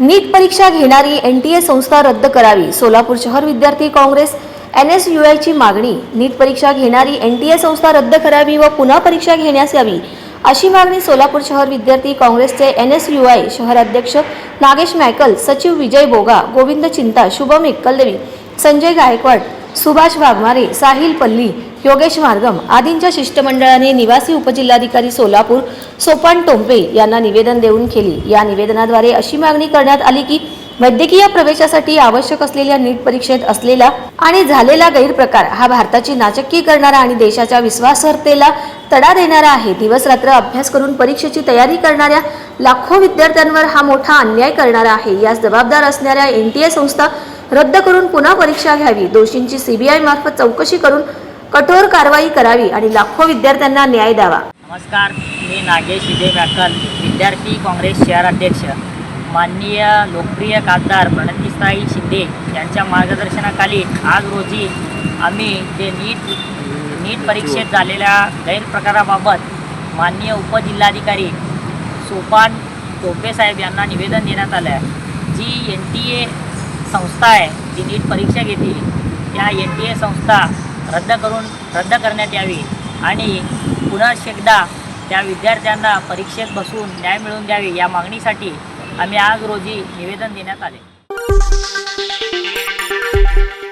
नीट परीक्षा घेणारी N T A संस्था रद्द करावी. सोलापूर शहर विद्यार्थी काँग्रेस एन एस यू आयची मागणी. नीट परीक्षा घेणारी एन टी ए संस्था रद्द करावी व पुन्हा परीक्षा घेण्यास यावी अशी मागणी सोलापूर शहर विद्यार्थी काँग्रेसचे एन एस यू आय शहराध्यक्ष नागेश मॅकल सचिव विजय बोगा गोविंद चिंता शुभम एक्कलदेवी संजय गायकवाड सुभाष वाघमारे साहिल पल्ली योगेश मार्गम आदींच्या शिष्टमंडळाने निवासी उपजिल्हाधिकारी सोलापूर सोपान टोंपे यांना निवेदन देऊन केली. या निवेदनाद्वारे अशी मागणी करण्यात आली की वैद्यकीय प्रवेशासाठी आवश्यक असलेल्या नीट परीक्षेत असलेला आणि झालेला गैरप्रकार हा भारताची नाचक्की करणारा आणि देशाच्या विश्वासार्हतेला तडा देणारा आहे. दिवस रात्र अभ्यास करून परीक्षेची तयारी करणाऱ्या लाखो विद्यार्थ्यांवर हा मोठा अन्याय करणारा आहे. यास जबाबदार असणाऱ्या एन टी ए संस्था रद्द करून पुन्हा परीक्षा घ्यावी. दोषींची सीबीआय मार्फत चौकशी करून कठोर कारवाई करावी आणि लाखो विद्यार्थ्यांना न्याय द्यावा. नमस्कार मी नागेश विजय व्याकल विद्यार्थी काँग्रेस शहर अध्यक्ष. माननीय लोकप्रिय खासदार प्रणतिसाई शिंदे यांच्या मार्गदर्शनाखाली आज रोजी आम्ही जे नीट नीट परीक्षेत झालेल्या गैरप्रकाराबाबत माननीय उपजिल्हाधिकारी सोपान टोपे साहेब यांना निवेदन देण्यात आलं आहे. जी एन टी ए संस्था आहे जी नीट परीक्षा घेते त्या एन टी ए संस्था रद्द करून रद्द करण्यात यावी. आणि पुन्हा एकदा त्या विद्यार्थ्यांना परीक्षेत बसून न्याय मिळवून द्यावी या मागणीसाठी आम्ही आज रोजी निवेदन देण्यात आले.